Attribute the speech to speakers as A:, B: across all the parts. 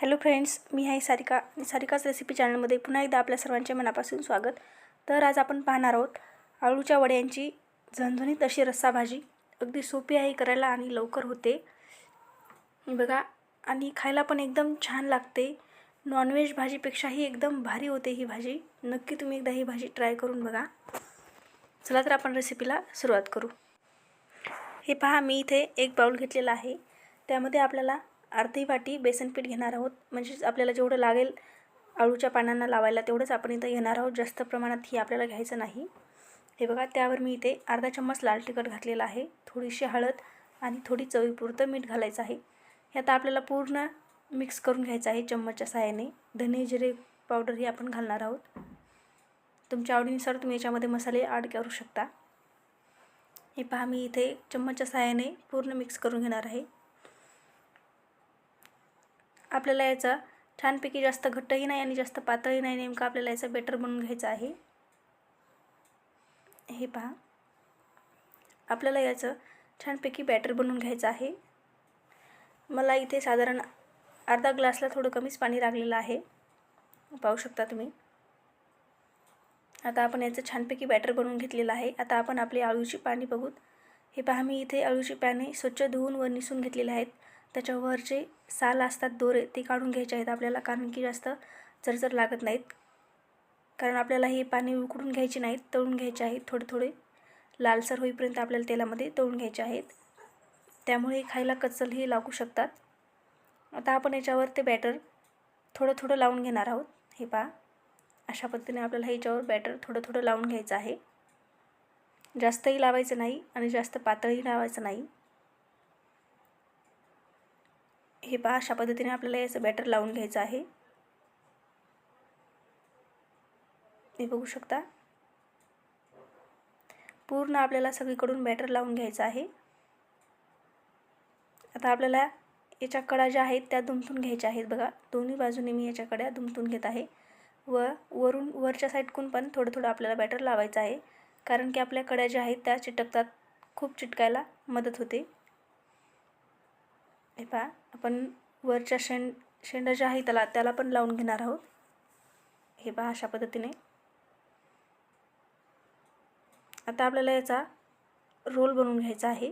A: Hello friends मी आहे Sarika. सारिकाच recipe चॅनलमध्ये पुन्हा एकदा आपल्या सर्वांचे मनापासून स्वागत. तर आज आपण पाहणार आहोत आळूच्या वड्यांची झणझणीत अशी रस्सा भाजी. अगदी सोपी आहे करायला आणि लवकर होते. बघा आणि खायला पण एकदम छान लागते. नॉनव्हेज भाजीपेक्षाही एकदम भारी होते ही भाजी. नक्की तुम्ही एकदा ही भाजी ट्राय करून बघा. चला तर आपण रेसिपीला सुरुवात करू. हे पहा मी इथे एक बाऊल घेतलेला आहे. त्यामध्ये आपल्याला अर्धी वाटी बेसन पीठ घेणार आहोत. म्हणजेच आपल्याला जेवढं लागेल आळूच्या पानांना लावायला तेवढंच आपण इथं घेणार आहोत. जास्त प्रमाणात ही आपल्याला घ्यायचं नाही. हे बघा त्यावर मी इथे अर्धा चम्मच लाल तिखट घातलेला आहे. थोडीशी हळद आणि थोडी चवीपुरतं मीठ घालायचं आहे. हे आता आपल्याला पूर्ण मिक्स करून घ्यायचं आहे चम्मचच्या सहाय्याने. धने जिरे पावडर ही आपण घालणार आहोत. तुमच्या आवडीनुसार तुम्ही याच्यामध्ये मसाले ॲड करू शकता. हे पहा मी इथे चम्मचच्या सहाय्याने पूर्ण मिक्स करून घेणार आहे. आपल्याला याचा छानपैकी जास्त घट्टही नाही आणि जास्त पातळही नाही नेमकं आपल्याला याचा बेटर बनवून घ्यायचं आहे. हे पहा. आपल्याला याचं छानपैकी बॅटर बनवून घ्यायचं आहे. मला इथे साधारण अर्धा ग्लासला थोडं कमीच पाणी लागलेलं आहे. पाहू शकता तुम्ही. आता आपण याचं छानपैकी बॅटर बनवून घेतलेलं आहे. आता आपण आपली आळूची पाणी बघूत. हे पहा मी इथे आळूची पाने स्वच्छ धुवून व निसून घेतलेले आहेत. त्याच्यावर जे साल असतात दोरे ते काढून घ्यायचे आहेत आपल्याला कारण की जास्त जरजर लागत नाहीत. कारण आपल्याला हे पाणी उकडून घ्यायचे नाहीत तळून घ्यायचे आहेत. थोडे थोडे लालसर होईपर्यंत आपल्याला तेलामध्ये तळून घ्यायचे आहेत. त्यामुळे खायला कचलही लागू शकतात. आता आपण याच्यावर ते बॅटर थोडं थोडं लावून घेणार आहोत. हे पहा. अशा पद्धतीने आपल्याला ह्याच्यावर बॅटर थोडं थोडं लावून घ्यायचं आहे. जास्तही लावायचं नाही आणि जास्त पातळही लावायचं नाही. हे पहा अशा पद्धतीने आपल्याला याचं बॅटर लावून घ्यायचं आहे. हे बघू शकता. पूर्ण आपल्याला सगळीकडून बॅटर लावून घ्यायचं आहे. आता आपल्याला याच्या कडा ज्या आहेत त्या दुमतून घ्यायच्या आहेत बघा. दोन्ही बाजूने मी याच्या कड्या दुमतून घेत आहे. व वरून वरच्या साईडकून पण थोडं थोडं आपल्याला बॅटर लावायचं आहे. कारण की आपल्या कड्या ज्या आहेत त्या चिटकतात. खूप चिटकायला मदत होते. हे पहा आपण वरच्या शेंड शेंडा ज्या आहे त्याला त्याला पण लावून घेणार आहोत. हे पहा अशा पद्धतीने. आता आपल्याला याचा रोल बनवून घ्यायचा आहे.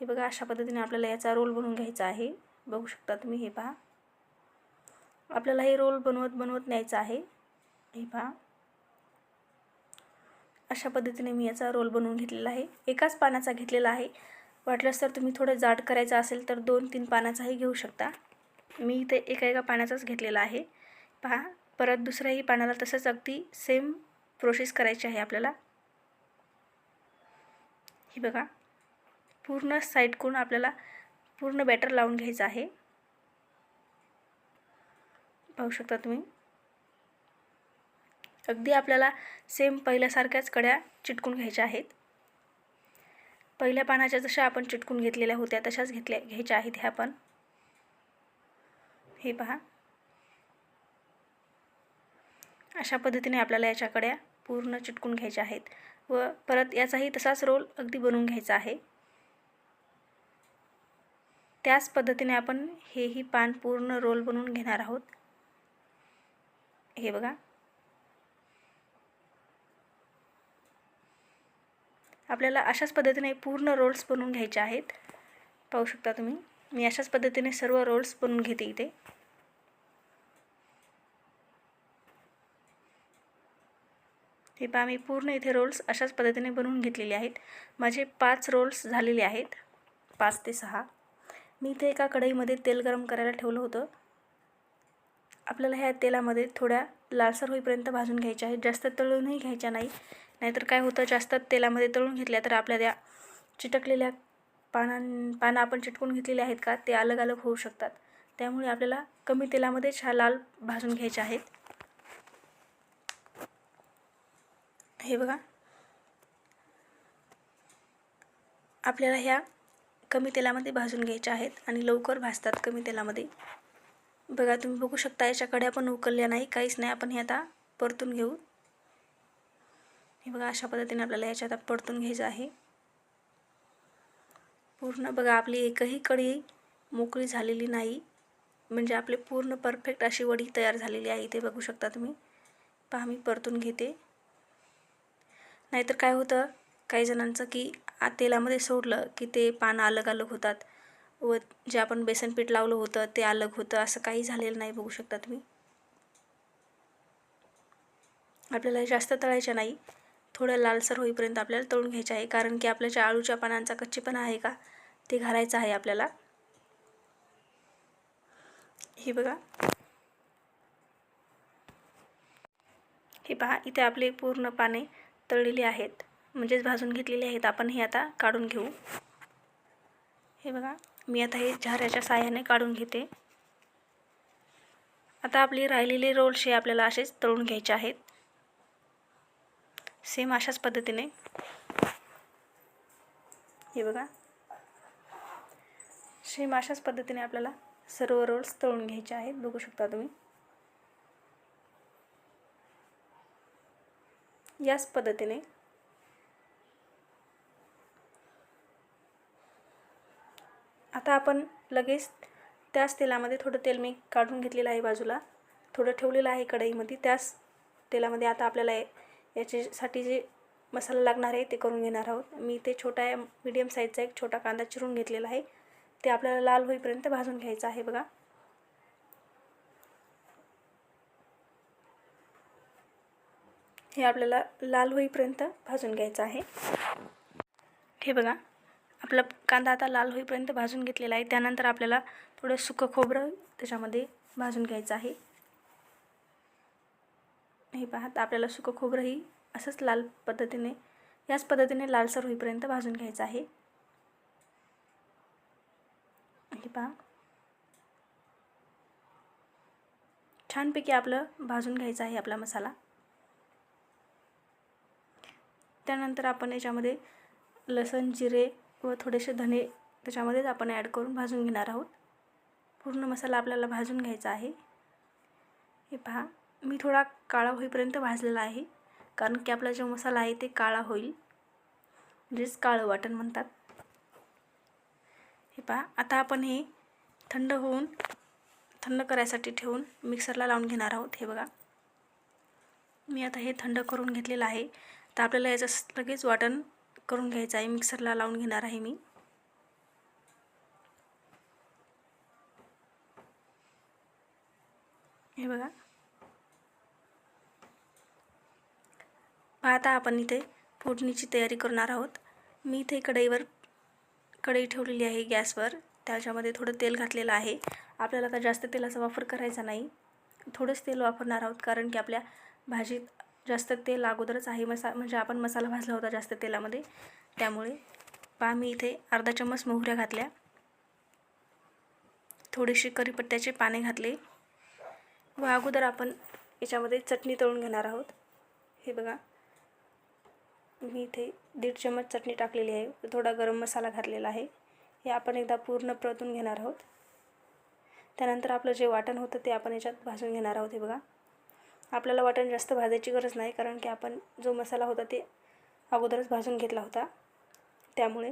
A: हे बघा अशा पद्धतीने आपल्याला याचा रोल बनवून घ्यायचा आहे. बघू शकता तुम्ही हे पहा. आपल्याला हे रोल बनवत बनवत न्यायचं आहे. हे पहा. अशा पद्धतीने मी याचा रोल बनवून घेतलेला आहे. एकाच पानाचा घेतलेला आहे. वाटलंच तर तुम्ही थोडं जाड करायचं असेल तर दोन तीन पानाचाही घेऊ शकता. मी इथे एका एका पानाचाच घेतलेला आहे. पहा परत दुसऱ्याही पानाला तसंच अगदी सेम प्रोसेस करायची आहे आपल्याला. ही बघा पूर्ण साईडकडून आपल्याला पूर्ण बॅटर लावून घ्यायचं आहे. पाहू शकता तुम्ही? अगदी आपल्याला सेम पहिल्यासारख्याच कड्या चिटकून घ्यायच्या आहेत. पहिल्या पानाच्या जशा आपण चिटकून घेतलेल्या होत्या तशाच घेतल्या घ्यायच्या आहेत ह्या पण. हे पहा. अशा पद्धतीने आपल्याला याच्या कड्या पूर्ण चिटकून घ्यायच्या आहेत. व परत याचाही तसाच रोल अगदी बनवून घ्यायचा आहे. त्याच पद्धतीने आपण हेही पान पूर्ण रोल बनवून घेणार आहोत. हे बघा. आपल्याला अशाच पद्धतीने पूर्ण रोल्स बनवून घ्यायचे आहेत. पाहू शकता तुम्ही. मी अशाच पद्धतीने सर्व रोल्स बनवून घेते इथे. हे पहा मी पूर्ण इथे रोल्स अशाच पद्धतीने बनवून घेतलेले आहेत. माझे पाच रोल्स झालेले आहेत. पाच ते सहा. मी इथे एका कढईमध्ये तेल गरम करायला ठेवलं होतं. आपल्याला ह्या तेलामध्ये थोड्या लालसर होईपर्यंत भाजून घ्यायच्या आहेत. जास्त तळूनही घ्यायच्या नाही. नाहीतर काय होतं जास्त तेलामध्ये तळून घेतल्या तर आपल्या त्या चिटकलेल्या पानां पानं आपण चिटकून घेतलेले आहेत का ते अलग अलग होऊ शकतात. त्यामुळे आपल्याला कमी तेलामध्ये छा लाल भाजून घ्यायचे आहेत. हे बघा. आपल्याला ह्या कमी तेलामध्ये भाजून घ्यायच्या आहेत आणि लवकर भाजतात कमी तेलामध्ये. बघा तुम्ही बघू शकता याच्या कड्या पण उकलल्या नाही काहीच नाही. आपण हे आता परतून घेऊ. हे बघा अशा पद्धतीने आपल्याला याच्यात परतून घ्यायचं आहे. पूर्ण बघा आपली एकही कढी मोकळी झालेली नाही. म्हणजे आपले पूर्ण परफेक्ट अशी वडी तयार झालेली आहे. इथे बघू शकता तुम्ही. पहा मी परतून घेते. नाहीतर काय होतं काही जणांचं की तेलामध्ये सोडलं की ते पानं अलग अलग होतात. व जे आपण बेसन पीठ लावलं होतं ते अलग होतं. असं काही झालेलं नाही बघू शकता तुम्ही. आपल्याला जास्त तळायच्या नाही. थोडं लालसर होईपर्यंत आपल्याला तळून घ्यायचे आहे कारण की आपल्या ज्या आळूच्या पानांचा कच्चेपणा आहे का ते घालायचं आहे आपल्याला. हे बघा. हे पहा इथे आपले पूर्ण पाने तळलेली आहेत. म्हणजेच भाजून घेतलेले आहेत. आपण हे आता काढून घेऊ. हे बघा मी आता हे झाऱ्याच्या साह्याने काढून घेते. आता आपली राहिलेले रोल्स हे आपल्याला असेच तळून घ्यायचे आहेत. सेम अशाच पद्धतीने. हे बघा. सेम अशाच पद्धतीने आपल्याला सर्व रोल्स तळून घ्यायचे आहेत. बघू शकता तुम्ही. याच पद्धतीने आता आपण लगेच त्याच तेलामध्ये थोडं तेल मी काढून घेतलेलं आहे बाजूला. थोडं ठेवलेलं आहे कढईमध्ये. त्याच तेलामध्ये आता आपल्याला याच्यासाठी जे मसाला लागणार आहे ते करून घेणार आहोत. मी ते छोटा मीडियम साईजचा एक छोटा कांदा चिरून घेतलेला आहे. ते आपल्याला लाल होईपर्यंत भाजून घ्यायचं आहे बघा. हे आपल्याला लाल होईपर्यंत भाजून घ्यायचं आहे. हे बघा आपला कांदा आता लाल होईपर्यंत भाजून घेतलेला आहे. त्यानंतर आपल्याला थोडं सुकं खोबरं त्याच्यामध्ये भाजून घ्यायचं आहे. हे पहा तर आपल्याला सुकं खोबरंही असंच लाल पद्धतीने याच पद्धतीने लालसर होईपर्यंत भाजून घ्यायचं आहे. हे पहा. छानपैकी आपलं भाजून घ्यायचं आहे आपला मसाला. त्यानंतर आपण याच्यामध्ये लसण जिरे व थोडेसे धने त्याच्यामध्येच आपण ॲड करून भाजून घेणार आहोत. पूर्ण मसाला आपल्याला भाजून घ्यायचा आहे. हे पहा. मी थोडा काळा होईपर्यंत भाजलेला आहे कारण की आपला जो मसाला आहे ते काळा होईल. म्हणजेच काळं वाटण म्हणतात. हे पहा आता आपण हे थंड होऊन थंड करायसाठी ठेवून मिक्सरला लावून घेणार आहोत. हे बघा. मी आता हे थंड करून घेतलेलं आहे. तर आपल्याला याचं लगेच वाटण करून घ्यायचं आहे. मिक्सरला लावून घेणार आहे मी. हे बघा. आता आपण इथे फोडणीची तयारी करणार आहोत. मी इथे कढईवर कढई ठेवलेली आहे गॅसवर. त्याच्यामध्ये थोडं तेल घातलेलं आहे. आपल्याला आता जास्त तेलाचा वापर करायचा नाही. थोडंच तेल वापरणार आहोत कारण की आपल्या भाजीत जास्त तेल अगोदरच आहे मसा म्हणजे आपण मसाला भाजला होता जास्त तेलामध्ये. त्यामुळे पहा मी इथे अर्धा चम्मच मोहऱ्या घातल्या. थोडीशी करीपत्त्याचे पाने घातले. व अगोदर आपण याच्यामध्ये चटणी तळून घेणार आहोत. हे बघा. मी इथे दीड चम्मच चटणी टाकलेली आहे. थोडा गरम मसाला घातलेला आहे. हे आपण एकदा पूर्ण परतून घेणार आहोत. त्यानंतर आपलं जे वाटण होतं ते आपण याच्यात भाजून घेणार आहोत. हे बघा. आपल्याला वाटण जास्त भाजायची गरज नाही कारण की आपण जो मसाला होता ते अगोदरच भाजून घेतला होता. त्यामुळे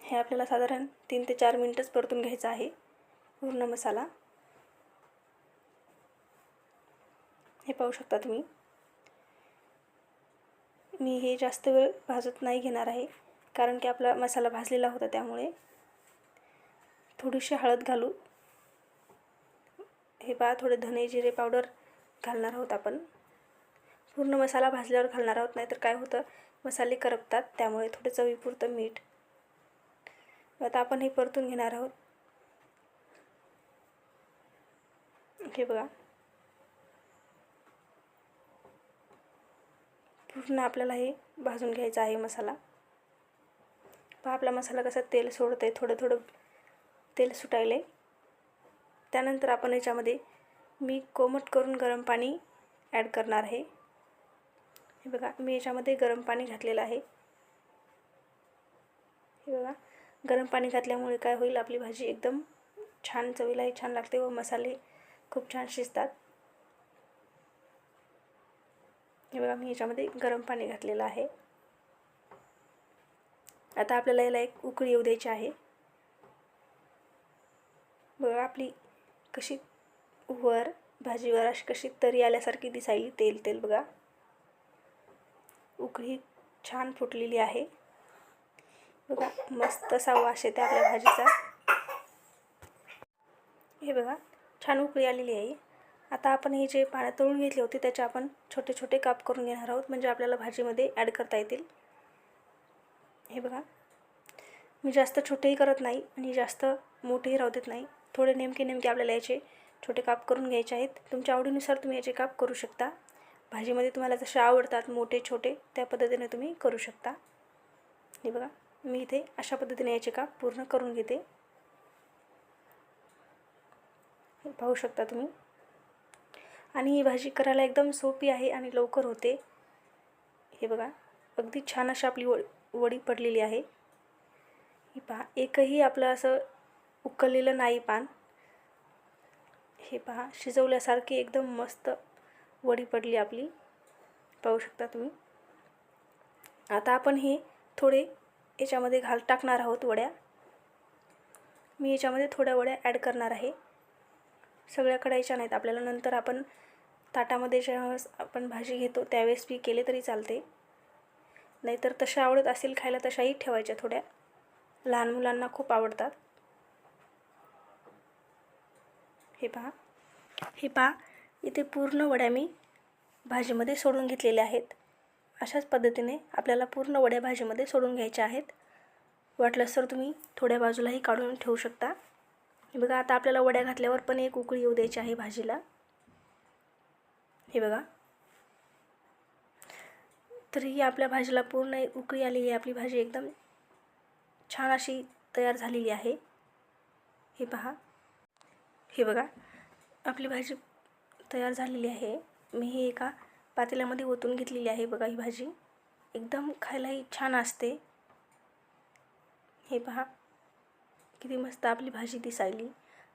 A: हे आपल्याला साधारण तीन ते चार मिनटंच परतून घ्यायचं आहे. पूर्ण मसाला. हे पाहू शकता तुम्ही. मी हे जास्त वेळ भाजत नाही घेणार आहे. कारण की आपला मसाला भाजलेला होता त्यामुळे. थोडीशी हळद घालू. हे पहा थोडे धने जिरे पावडर घालणार आहोत आपण. पूर्ण मसाला भाजल्यावर घालणार आहोत नाहीतर काय होतं? मसाले करपतात त्यामुळे थोडं चवीपुरतं मीठ. आता आपण हे परतून घेणार आहोत. हे बघा. पूर्ण आपल्याला हे भाजून घ्यायचं आहे मसाला? पहा आपला मसाला कसा तेल सोडत आहे थोडं थोडं तेल सुटायले त्यानंतर आपण याच्यामध्ये मी कोमट करून गरम पाणी ॲड करणार आहे. हे बघा मी याच्यामध्ये गरम पाणी घातलेलं आहे. हे बघा गरम पाणी घातल्यामुळे काय होईल आपली भाजी एकदम छान चवीलाही छान लागते व मसाले खूप छान शिजतात. हे बघा मी याच्यामध्ये गरम पाणी घातलेलं आहे. आता आपल्याला याला एक उकळी येऊ द्यायची आहे. बघा आपली कशी वर भाजीवर अशी कशी तरी आल्यासारखी दिसायली तेल तेल बघा. उकळी छान फुटलेली आहे. बघा मस्त असा वास येते आपल्या भाजीचा. हे बघा छान उकळी आलेली आहे. आता आपण हे जे पाण्यात तळून घेतले होते त्याचे आपण छोटे छोटे काप करून घेणार आहोत. म्हणजे आपल्याला भाजीमध्ये ॲड करता येतील. हे बघा. मी जास्त छोटेही करत नाही आणि जास्त मोठेही राहू देत नाही. थोडे नेमके नेमके आपल्याला याचे छोटे काप करून घ्यायचे आहेत. तुमच्या आवडीनुसार तुम्ही याचे काप करू शकता. भाजीमध्ये तुम्हाला जसे आवडतात मोठे छोटे त्या पद्धतीने तुम्ही करू शकता. हे बघा. मी इथे अशा पद्धतीने याचे काप पूर्ण करून घेते. पाहू शकता तुम्ही. आणि ही भाजी करायला एकदम सोपी आहे आणि लवकर होते. हे बघा अगदी छान अशी आपली व वडी पडलेली आहे. ही पहा एकही आपलं असं उकललेलं नाही पान. हे पहा शिजवल्यासारखी एकदम मस्त वडी पडली आपली. पाहू शकता तुम्ही. आता आपण हे थोडे याच्यामध्ये घाल टाकणार आहोत वड्या. मी याच्यामध्ये थोड्या वड्या ॲड करणार आहे. सगळ्या कढायच्या नाहीत. आपल्याला नंतर आपण ताटामध्ये ज्यावेळेस आपण भाजी घेतो त्यावेळेस बी केले तरी चालते. नाहीतर तशा आवडत असेल खायला तशाही ठेवायच्या थोड्या. लहान मुलांना खूप आवडतात. हे पहा. हे पहा. इथे पूर्ण वड्या मी भाजीमध्ये सोडून घेतलेल्या आहेत. अशाच पद्धतीने आपल्याला पूर्ण वड्या भाजीमध्ये सोडून घ्यायच्या आहेत. वाटलंच तर तुम्ही थोड्या बाजूलाही काढून ठेवू शकता. हे बघा आता आपल्याला वड्या घातल्यावर पण एक उकळी येऊ द्यायची आहे भाजीला. हे बघा. तर ही आपल्या भाजीला पूर्ण एक उकळी आलेली आहे आपली भाजी एकदम छान अशी तयार झालेली आहे. हे पहा. हे बघा आपली भाजी तयार झालेली आहे. मी ही एका पातेल्यामध्ये ओतून घेतलेली आहे बघा ही भाजी. एकदम खायलाही छान असते. हे पहा. किती मस्त आपली भाजी दिसायली.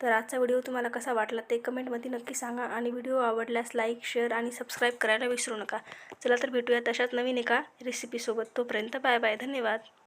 A: तर आजचा व्हिडिओ तुम्हाला कसा वाटला ते कमेंटमध्ये नक्की सांगा आणि व्हिडिओ आवडल्यास लाईक शेअर आणि सबस्क्राईब करायला विसरू नका. चला तर भेटूया तशाच नवीन एका रेसिपीसोबत. तोपर्यंत बाय बाय. धन्यवाद.